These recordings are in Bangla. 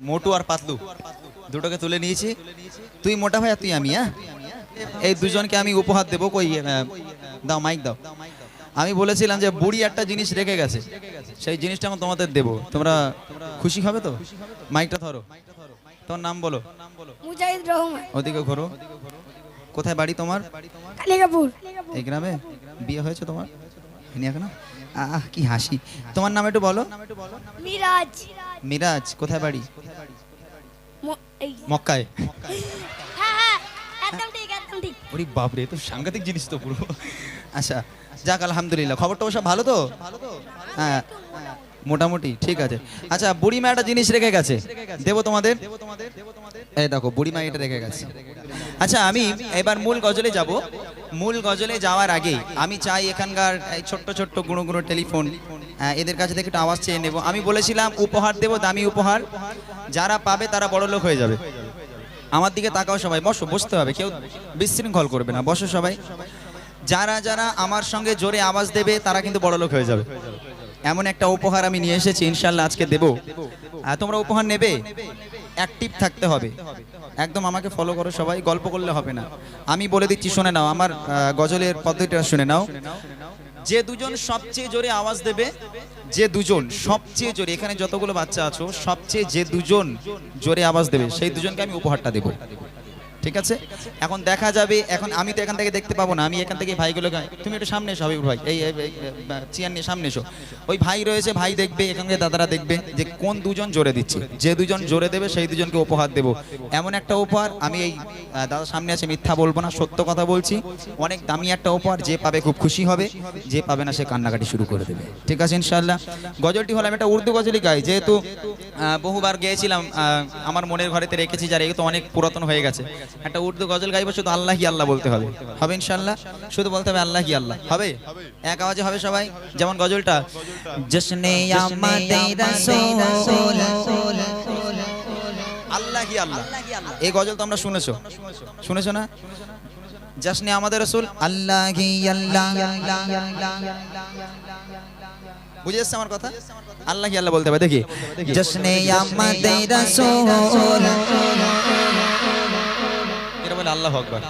মোটু আর পাতলু। দুটোকে তুলে নিয়েছি। তুই মোটা ভাই আর তুই আমি হ্যাঁ? এই দুজনকে আমি উপহার দেবো কই দাও মাইক দাও। আমি বলেছিলাম যে বুড়ি একটা জিনিস রেখে গেছে সেই জিনিসটা আমি তোমাদের দেবো। তোমরা খুশি হবে তো? মাইকটা ধরো। তোমার নাম বলো। মুজাহিদ রহমান। ওদিকে ঘোরো। কোথায় বাড়ি তোমার? কালিকাপুর এই গ্রামে? বিয়ে হয়েছে তোমার? আহ কি হাসি। তোমার নাম একটু বলো। মিরাজ। মিরাজ কোথায় বাড়ি? মক্কায়। হ্যাঁ হ্যাঁ ওরে বাপরে তো সাংঘাতিক জিনিস তো পুরো। আচ্ছা যাক আলহামদুলিল্লাহ। খবরটা সব ভালো তো? হ্যাঁ মোটামুটি ঠিক আছে। আচ্ছা বুড়ি মা একটা জিনিস রেখে গেছে। দেবো তোমাদের? এই দেখো বুড়ি মা এটা রেখে গেছে। আচ্ছা আমি এবার মূল গজলে যাব। মূল গজলে যাওয়ার আগে আমি চাই এখানকার ছোট্ট ছোট্ট গুঁড়ো গুঁড়ো টেলিফোন আহ, এদের কাছে থেকে একটু আওয়াজ চেয়ে নেব। আমি বলেছিলাম উপহার দেব দামি উপহার। যারা পাবে তারা বড় লোক হয়ে যাবে। আমার দিকে তাকাও সবাই বসো বসতে হবে কেউ বিশৃঙ্খল করবে না বসো সবাই। যারা যারা আমার সঙ্গে জোরে আওয়াজ দেবে তারা কিন্তু বড় লোক হয়ে যাবে। এমন একটা উপহার আমি নিয়ে এসেছি ইনশাল্লাহ আজকে দেব। তোমরা উপহার নেবে? অ্যাক্টিভ থাকতে হবে। একদম আমাকে ফলো করো সবাই, গল্প করলে হবে না। আমি বলে দিচ্ছি, শুনে নাও, আমার গজলের পদ্ধতিটা শুনে নাও। যে দুজন সবচেয়ে জোরে আওয়াজ দেবে, যে দুজন সবচেয়ে জোরে, এখানে যতগুলো বাচ্চা আছো, সবচেয়ে যে দুজন জোরে আওয়াজ দেবে, সেই দুজনকে আমি উপহারটা দেবো। ঠিক আছে? এখন দেখা যাবে, এখন আমি তো এখান থেকে দেখতে পাবো না, আমি এখান থেকে ভাইগুলো তুমি একটু সামনে এসো হাবিবুর ভাই, এই চেয়ার নিয়ে সামনে এসো। ওই ভাই রয়েছে, ভাই দেখবে এখানে দাদারা দেখবে যে কোন দুজন জোরে দিচ্ছে। যে দুজন জোরে দেবে, সেই দুজনকে উপহার দেবো। এমন একটা উপহার, আমি এই দাদার সামনে আছে, মিথ্যা বলব না, সত্য কথা বলছি। অনেক দামি একটা উপহার, যে পাবে খুব খুশি হবে, যে পাবে না সে কান্নাকাটি শুরু করে দেবে। ঠিক আছে ইনশাল্লাহ গজলটি হলো, আমি একটা উর্দু গজলই গাই, যেহেতু বহুবার গিয়েছিলাম আমার মনের ঘরেতে রেখেছি, যারা এগুলো অনেক পুরাতন হয়ে গেছে। একটা উর্দু গজল গাইবো শুধু আল্লাহি আল্লাহ বলতে হবে। হবে ইনশাল্লাহ শুধু বলতে হবে আল্লাহি আল্লাহ। হবে? এক আওয়াজে হবে সবাই? যেমন গজলটা জশনে আল্লাহি। আল্লাহ। এই গজল তো আমরা শুনেছো? শুনেছো না? জশনে আমাদের রাসূল আল্লাহি আল্লাহ। বুঝে এসছে আমার কথা? আল্লাহি আল্লাহ বলতে হবে। দেখি। জশনে আমাদের রাসূল। আল্লাহ আকবার।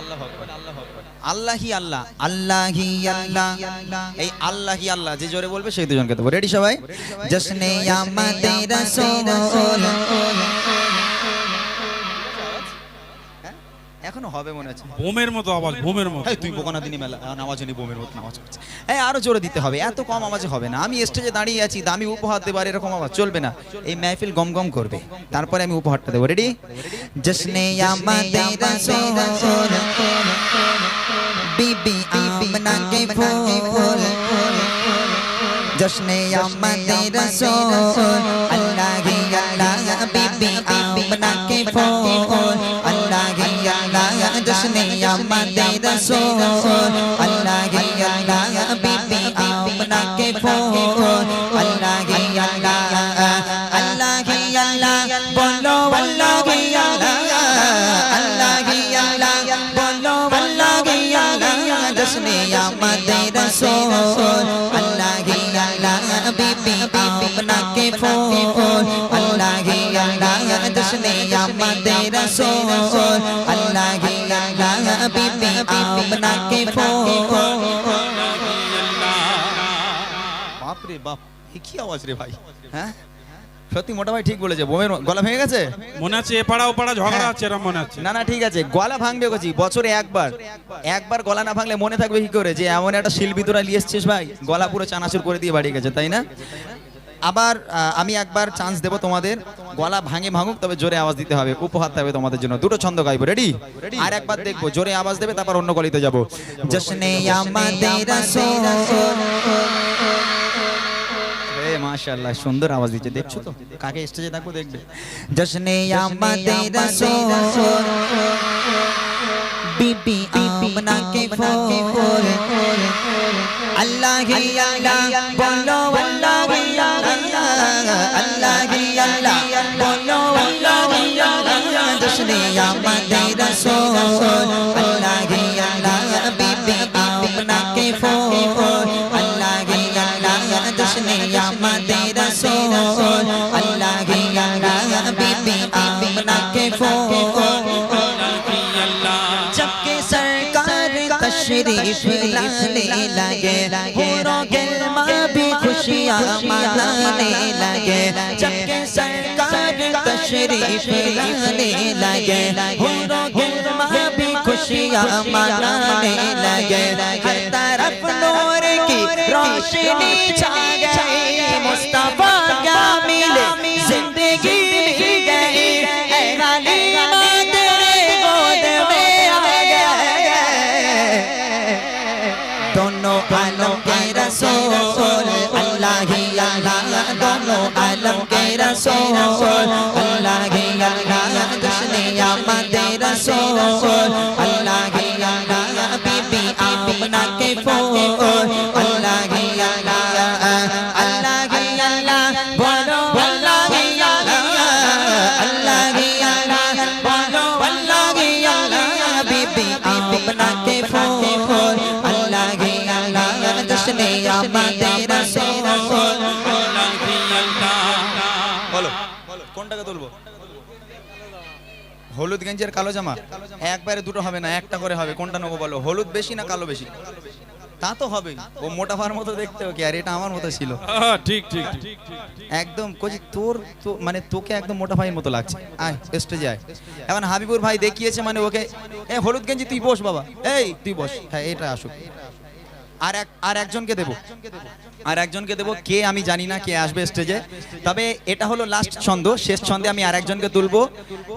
আল্লাহি আল্লাহ আল্লাহি আল্লাহ। এই আল্লাহি আল্লাহ যে জোরে বলবে সেই দুজনকে দেবো। রেডি সবাই? জশনে আমাদের রাসূল এখনও হবে মনে হচ্ছে। বোমের মতো আওয়াজ বোমের মতো। তুই বোকানা মেলা নামাজ হনি বোমের মতো নামাজ এই আরও জোরে দিতে হবে এত কম আওয়াজে হবে না। আমি স্টেজে দাঁড়িয়ে আছি দামি উপহার দেবার এরকম আওয়াজ চলবে না। এই মেহফিল গম গম করবে। তারপরে আমি উপহারটা দেবো। রেডি জশনে আমাদের রাসূল। বিবি আমনা কে ফুল। জশনে আমাদের রাসূল। আল্লাহ হি আল্লাহ বিবি আমনা কে ফুল। আল্লাহ জশনে আমাদের রাসূল আল্লাহ হি আল্লাহ বিবি আমনা কে ফুল আল্লাহ হি আল্লাহ আল্লাহ হি আল্লাহ বলো আল্লাহ হি আল্লাহ আল্লাহ হি আল্লাহ বলো আল্লাহ হি আল্লাহ জশনে আমাদের রাসূল আল্লাহ হি আল্লাহ বিবি আমনা কে আল্লাহ হি আল্লাহ জশনে আমাদের রাসূল আল্লাহ বিবি আমনা কে ফুল বাপ রে বাপ কি আওয়াজ রে ভাই হ্যাঁ সত্যি মোটা ভাই ঠিক বলেছে বোমের গলা ভেঙে গেছে? মনে আছে এপাড়া ওপাড়া ঝগড়া আছে এরকম মনে আছে। না না ঠিক আছে গলা ভাঙবে গেছি বছরে একবার। একবার গলা না ভাঙলে মনে থাকবে কি করে? যে এমন একটা শিল্পী তোরা নিয়ে এসছিস ভাই গলা পুরো চানাচুর করে দিয়ে বাড়ি গেছে তাই না? আবার আমি একবার চান্স দেব তোমাদের। গলা ভাঙে ভাঙুক, তবে জোরে আওয়াজ দিতে হবে। উপহার থাকবে তোমাদের জন্য। দুটো ছন্দ গাইবো, রেডি? আর একবার দেখব, জোরে আওয়াজ দেবে, তারপর অন্য গলিতে যাব। জশনে আমাদের মাশাআল্লাহ, সুন্দর আওয়াজ দিচ্ছে। দেখছ তো? কাকে স্টেজে থাকব দেখবে? জশনে বিবি আমনা কে ফুল আল্লাহ আল্লাহ, বলো আল্লাহ আল্লাহ আল্লাহ আল্লাহ। हुस्न आमद रसूल अल्लाह ही अल्लाह के फ़ोन अल्लाह ही अल्लाह हुस्न आमद अल्लाह बीबी आमना के फ़ोन शरीफ लाने लगे, होरों खुशियाँ मनाने लगे। जबकि सरकार तशरीफ लाने लगे पूरों गिलमा भी खुशियाँ मनाने लगे हर तरफ नूर की रोशनी छा गई मुस्तफा क्या मिले जिंदगी मिल गई ऐ हालिमा तेरे गोद में आ गए दोनों आलम के रसूल अल्लाह ही अल्लाह दोनों আলম কে রসোল আল্লাহ গে আল্লাহ কৃষ্ণে আমাদের রসোল আল্লাহ গে আল্লাহ বিবি আমনা কে ফোল হলুদ গেঞ্জি আর কালো জামা? একবারে দুটো হবে না একটা করে হবে। কোনটা নেব বলো? হলুদ বেশি না কালো বেশি? তা তো হবে। ও মোটা ভার মতো দেখতে কি আর এটা আমার মতো ছিল। ঠিক ঠিক ঠিক একদম কোজি তোর তো মানে তোকে একদম মোটা ভাইয়ের মতো লাগছে। আয় স্টেজে আয়। এখন হাবিবুর ভাই দেখিয়েছে মানে ওকে এ হলুদ গেঞ্জি তুই বস বাবা। এই তুই বস। হ্যাঁ এটা আসুক। আর এক আর একজনকে দেবো। আর একজনকে দেবো। কে আমি জানি না কে আসবে স্টেজে তবে এটা হলো লাস্ট ছন্দ। শেষ ছন্দে আমি আর একজনকে তুলবো।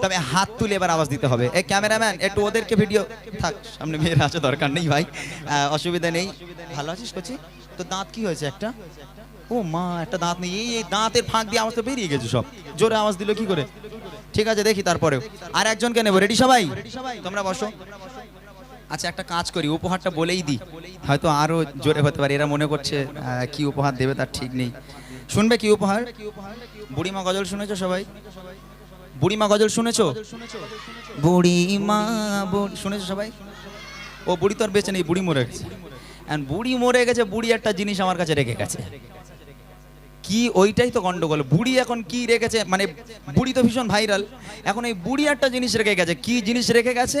তবে হাত তুলে এবার আওয়াজ দিতে হবে। এই ক্যামেরাম্যান, একটু ওদেরকে ভিডিও থাক, সামনে মেয়েরা আছে, দরকার নেই ভাই। অসুবিধা নেই। ভালো আছিস কচি? তো দাঁত কি হয়েছে একটা? ও মা, একটা দাঁত নেই। এই দাঁতের ফাঁক দিয়ে আওয়াজ তো বেরিয়ে গেছে সব। জোরে আওয়াজ দিল কি করে? ঠিক আছে, দেখি তারপরেও। আর একজনকে নেব। রেডি সবাই? তোমরা বসো। আচ্ছা একটা কাজ করি, উপহারটা বলেই দিই। হয়তো আরও জোরে হতে পারে, এরা মনে করছে কি উপহার দেবে তার ঠিক নেই। শুনবে কি উপহার? বুড়িমা গজল শুনেছো সবাই? বুড়িমা গজল শুনেছো? বুড়িমা শুনেছো সবাই? ও বুড়ি তো আর বেঁচে নেই, বুড়ি মরে গেছে। বুড়ি মরে গেছে, বুড়ি একটা জিনিস আমার কাছে রেখে গেছে। কি ওইটাই তো গন্ডগোল বুড়ি এখন কি রেখেছে মানে বুড়ি তো ভীষণ ভাইরাল এখন এই বুড়ি একটা জিনিস রেখে গেছে কি জিনিস রেখে গেছে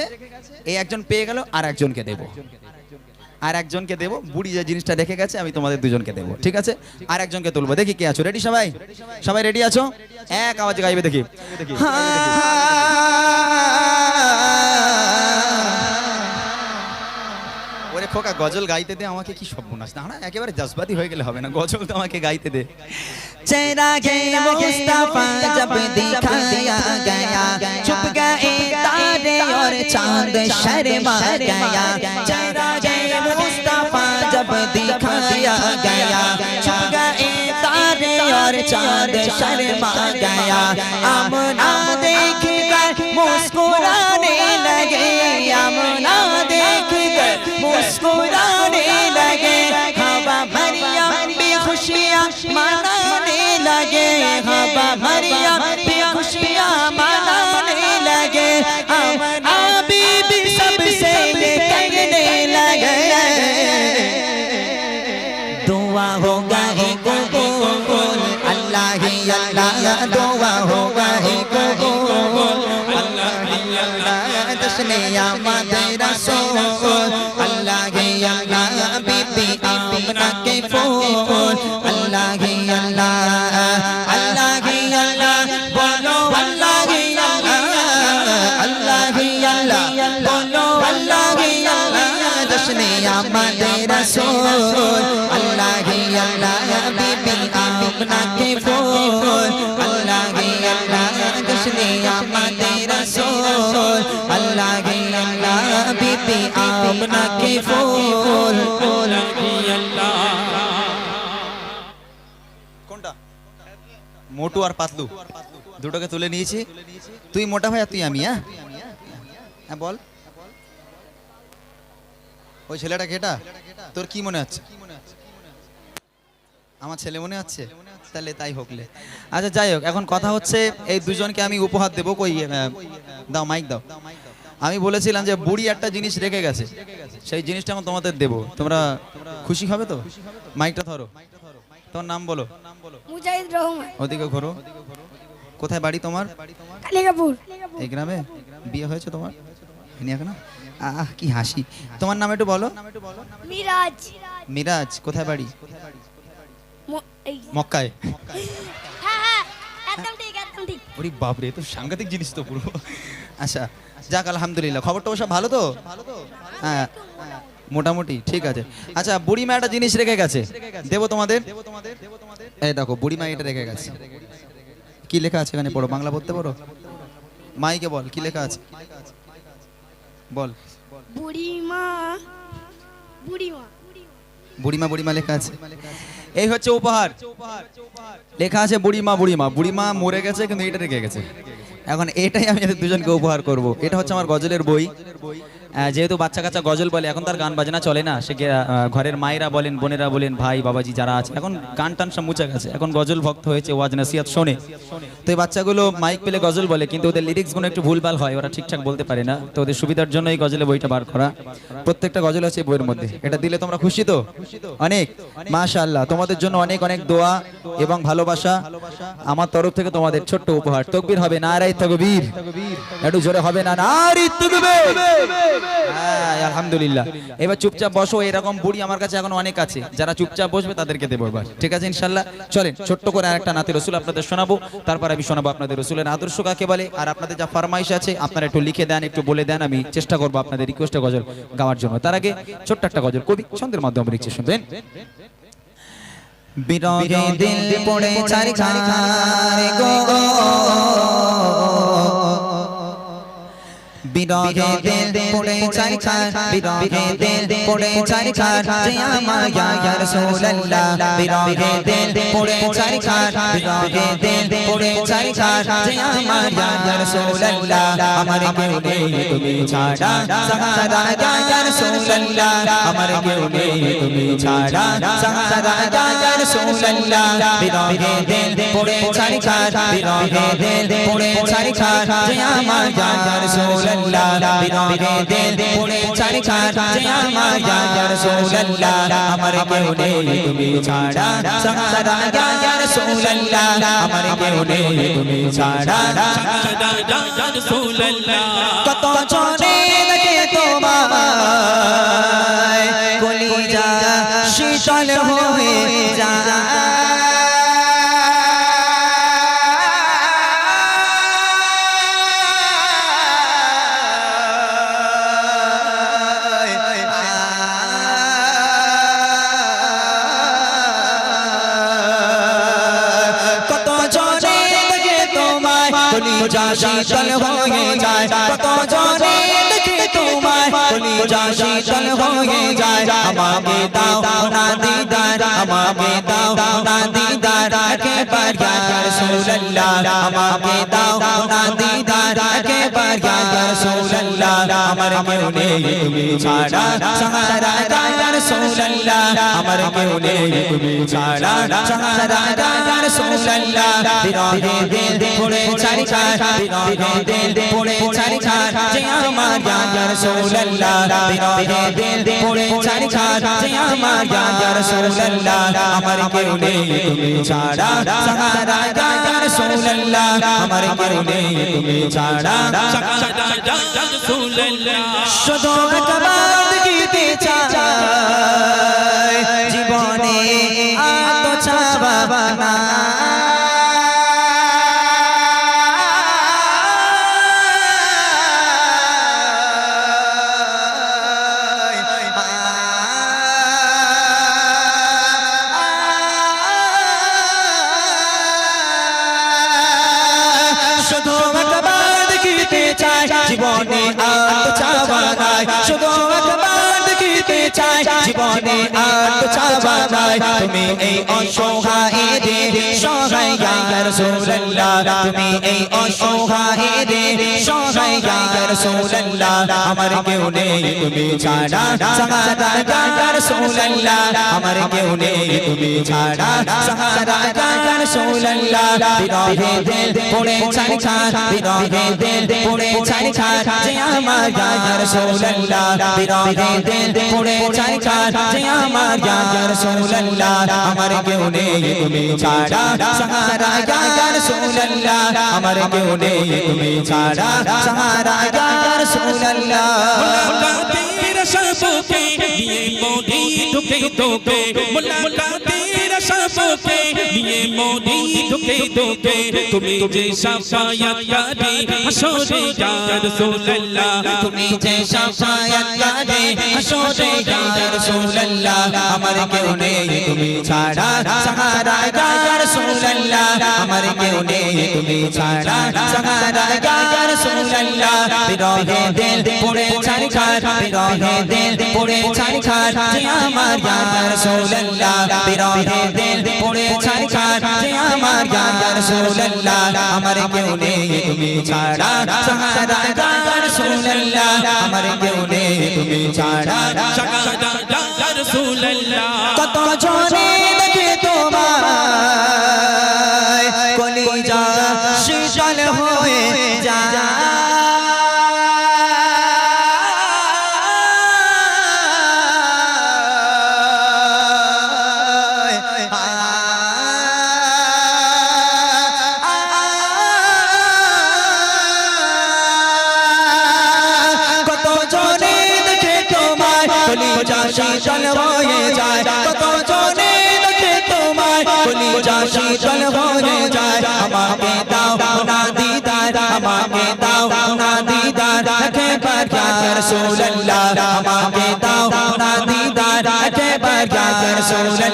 এই একজন পেয়ে গেল আর একজনকে দেবো আর একজনকে দেবো বুড়ি যে জিনিসটা রেখে গেছে আমি তোমাদের দুজনকে দেবো ঠিক আছে আর একজনকে তুলবো দেখি কে আছো রেডি সবাই সবাই রেডি আছো এক আওয়াজ গাইবে দেখি ওরে খোকা গজল গাইতে দে আমাকে কি সর্বনাশ না না একেবারে জজবাতি হয়ে গেলে হবে না গজল তো আমাকে গাইতে দে चेहरा के मुस्तफा जब दिखाया गया छुप गए तारे और चांद शर्मा गया चेहरा के मुस्तफा जब दिखाया गया छुप गए तारे और चांद शर्मा गया आमना देख मुस्कुराने लगे हवा मरियम भी खुशियाँ मनाने लगे हवा मरियम भी खुशियाँ मनाने लगे आमना बीबी सबसे ये कहने लगे दुआ होगा ही कबूल अल्लाह ही अल्लाह दुआ होगा ही कबूल अल्लाह ही अल्लाह जश्न आमद रसूल अल्लाह মুনাফিকুন আল্লাহ হি আল্লাহ আল্লাহ হি আল্লাহ, বলো আল্লাহ হি আল্লাহ আল্লাহ হি আল্লাহ, বলো আল্লাহ হি আল্লাহ দশনে আমাদের রাসূল। আল্লাহ হি আল্লাহ বিবি আপনাকে ফোন আল্লাহ হি আল্লাহ ফোন মোটু আর পাতলু। দুটোকে তুলে নিয়েছি। তুই মোটা ভাই আর তুই আমি হ্যাঁ? হ্যাঁ বল। ওই ছেলেটা কেটা? তোর কি মনে হচ্ছে? আমার ছেলে মনে হচ্ছে? তাহলে তাই হোকলে আচ্ছা যাই হোক, এখন কথা হচ্ছে, এই দুজনকে আমি উপহার দেবো, কই দাও মাইক দাও। আমি বলেছিলাম যে বুড়ি একটা জিনিস রেখে গেছে। সেই জিনিসটা আমি তোমাদের দেবো। তোমরা খুশি হবে তো? মাইকটা ধরো। তোমার নাম বলো। মুজাহিদ রহমান। ওদিকে ঘোরো। কোথায় বাড়ি তোমার? কালিকাপুর এই গ্রামে? বিয়ে হয়েছে তোমার? আহ কি হাসি। তোমার নাম একটু বলো। মিরাজ। মিরাজ কোথায় বাড়ি? মক্কায়। হ্যাঁ হ্যাঁ একদম ঠিক একদম ঠিক। ওরে বাপরে তো সাংঘাতিক জিনিস তো পুরো। আচ্ছা যাক আলহামদুলিল্লাহ। খবরটা সব ভালো তো? হ্যাঁ। মোটামুটি ঠিক আছে। আচ্ছা বুড়িমা একটা জিনিস রেখে গেছে। দেবো তোমাদের? এই দেখো বুড়িমা এটা রেখে গেছে। কি লেখা আছে এখানে পড়ো বাংলা পড়তে পারো? মাইকে বল কি লেখা আছে? বল। বুড়িমা বুড়িমা। বুড়িমা বুড়িমা লেখা আছে। এই হচ্ছে উপহার। লেখা আছে বুড়িমা বুড়িমা। বুড়িমা মরে গেছে কিন্তু এটা রেখে গেছে। এখন এটাই আমি দুজনকে উপহার করব। এটা হচ্ছে আমার গজলের বই। যেহেতু বাচ্চা কাচ্চা গজল বলে, এখন তার গান বাজনা চলে না। সে ঘরের মায়েরা বলেন, বোনেরা বলেন, ভাই, বাবাজি যারা আছে, এখন গান টান সব মুছে গেছে। এখন গজল ভক্ত হয়েছে, ওয়াজ নাসিয়াত শোনে। তো এই বাচ্চাগুলো মাইক পেলে গজল বলে, কিন্তু ওদের লিরিক্সগুলো একটু ভুলভাল হয়, ওরা ঠিকঠাক বলতে পারে না। তো ওদের সুবিধার জন্য এই গজলে বইটা বার করা। প্রত্যেকটা গজল আছে বইয়ের মধ্যে। এটা দিলে তোমরা খুশি তো? অনেক। মাশাআল্লাহ, তোমাদের জন্য অনেক অনেক দোয়া এবং ভালোবাসা। আমার তরফ থেকে তোমাদের ছোট্ট উপহার। তকবীর হবে নারাই তকবীর। একটু জোরে হবে না নারী তকবীর। হ্যাঁ, আলহামদুলিল্লাহ। এবার চুপচাপ বসো এরকম বুড়ি আমার কাছে এখন অনেক আছে। যারা চুপচাপ বসবে তাদেরকে দেবো এবার। ঠিক আছে ইনশাল্লাহ? চলেন ছোট্ট করে আর একটা নাতে রসুল আপনাদের শোনাবো। তারপর আমি শোনাবো আপনাদের রসুলের আদর্শ কাকে বলে। আর আপনাদের যা ফরমাইশ আছে আপনারা একটু লিখে দেন একটু বলে দেন আমি চেষ্টা করব আপনাদের রিকোয়েস্টে গজল গাওয়ার জন্য। তার আগে ছোট্ট একটা গজল কবি ছন্দের মাধ্যমে লিখছে শুনবেন? বিরহে দিল পড়ে চারি খারে গো। বিরহে দিল পড়ে চারি খার বিরহে দিল পড়ে চারি খার যে আমার ইয়া রাসূলুল্লাহ, বিরহে দিল পড়ে চারি খার বিরহে দিল পড়ে চারি খার যে আমার ইয়া রাসূলুল্লাহ, আমার কেউ নেই তুমি ছাড়া, সাহারা ইয়া রাসূলুল্লাহ, আমার কেউ নেই তুমি ছাড়া, সাহারা ইয়া রাসূলুল্লাহ, বিরহে দিল পড়ে চারি খার বিরহে দিল পড়ে চারি খার যে আমার ইয়া রাসূলুল্লাহ, বিরহে দিল পড়ে চারি খার যে আমার ইয়া রাসূলুল্লাহ আমার কেউ নেই তুমি ছাড়া সাহারা ইয়া রাসূলুল্লাহ আমার কেউ নেই তুমি ছাড়া কত চলে দেখে তোমায় কলিজা শীতল হয়ে কলিজা শীতল হয়ে যায়। আমাকে দাও না দিদার আমাকে দাও না দিদার। একবার ইয়া রাসূলুল্লাহ আমাকে দাও না দিদার একবার ইয়া রাসূলুল্লাহ আমার কেউ তুমি ছাড়া সাহারা ইয়া রাসূলুল্লাহ আমার কেউ তুমি ছাড়া সাহারা ইয়া রাসূলুল্লাহ বিরহে দিল পড়ে চারি খার বিরহে দিল পড়ে চারি খার যে আমার ইয়া রাসূলুল্লাহ বিরহে দিল পড়ে চারি খার যে আমার ইয়া রাসূলুল্লাহ আমার কেউ তুমি ছাড়া আমার কেউ নেই তুমি ছাড়া। জীবনে আত চাবা না শুধু একবার দেখিতে চাই জীবনে আর চাওয়া নাই। শুধু দেখিতে চাই, জীবনে আর চাওয়া নাই। তুমি এই অসহায় রে, সহায় ইয়া রাসূলুল্লাহ। তুমি এই অসহায় রে, সহায় ইয়া রাসূলুল্লাহ। আমার কেউ নেই, তুমি ছাড়া সাহারা ইয়া রাসূলুল্লাহ। আমার কেউ নেই, তুমি ছাড়া সাহারা ইয়া রাসূলুল্লাহ। বিরহে দিল, পড়ে ছাড়ি খার বিরহে দিল, পড়ে খার যে আমার ইয়া রাসূলুল্লাহ বিরহে দিল পড়ে চাই যে আমার ইয়া রাসূলুল্লাহ আমার কেউ নেই তুমি ছাড়া সাহারা ইয়া রাসূলুল্লাহ আমার কেউ নেই তুমি ছাড়া সাহারা ইয়া সবকে নিয়ে মোদি ঢুকে ঢুকে তুমি যে সাফায়াতকারী, হাসরে ইয়া রাসূলুল্লাহ তুমি যে সাফায়াত কাজে হাসরে ইয়া রাসূলুল্লাহ আমার কেউ নেই, তুমি ছাড়া সাহারা রাসূলুল্লাহ, আমার কেউ নেই, তুমি ছাড়া সাহারা ইয়া রাসূলুল্লাহ। বিরহে দিল পড়ে ছাই খার বিরহে দিল পড়ে ছাই খার যে আমার ইয়া রাসূলুল্লাহ। বিরহে দিল পড়ে ছাই খার যে আমার ইয়া রাসূলুল্লাহ। আমার কেউ নেই, তুমি কত জনে দেখে তোমায়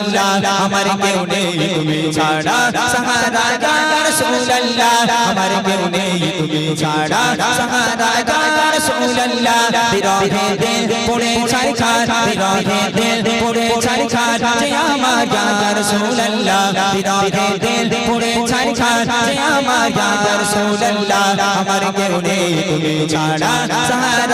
রাসূলুল্লাহ আমার কেউ নেই তুমি ছাড়া। সাহারা ইয়া রাসূলুল্লাহ আমার কেউ নেই তুমি ছাড়া। সাহারা ইয়া রাসূলুল্লাহ বিরহে দিল পড়ে ছাই খার বিরহে দিল পড়ে ছাই খার যে আমার ইয়া রাসূলুল্লাহ বিরহে দিল পড়ে ছাই খার যে আমার ইয়া রাসূলুল্লাহ আমার কেউ নেই তুমি ছাড়া। সাহারা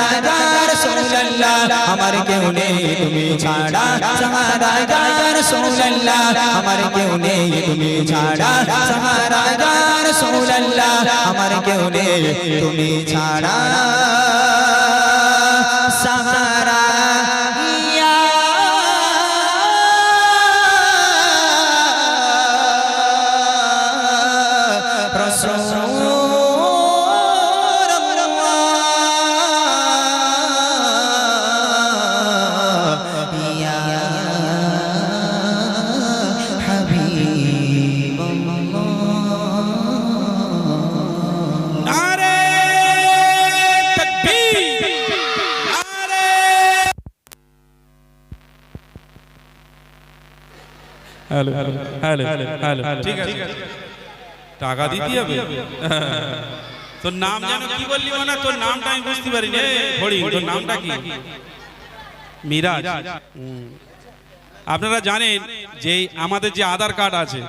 আমার কেউ নেই, তুমি ছাড়া সাহারা ইয়া রাসূলুল্লাহ আমার কেউ নেই, তুমি ছাড়া সাহারা ইয়া রাসূলুল্লাহ আমার কেউ নেই, তুমি ছাড়া সাহারা হ্যালো হ্যালো হ্যালো ঠিক আছে টাকা দিতে হবে? তোর নাম যেন কি বললি মানে? তোর নামটা আমি বুঝতে পারি না হরি তোর নামটা কি? মিরাজ। আপনারা জানেন যে আমাদের যে আধার কার্ড আছে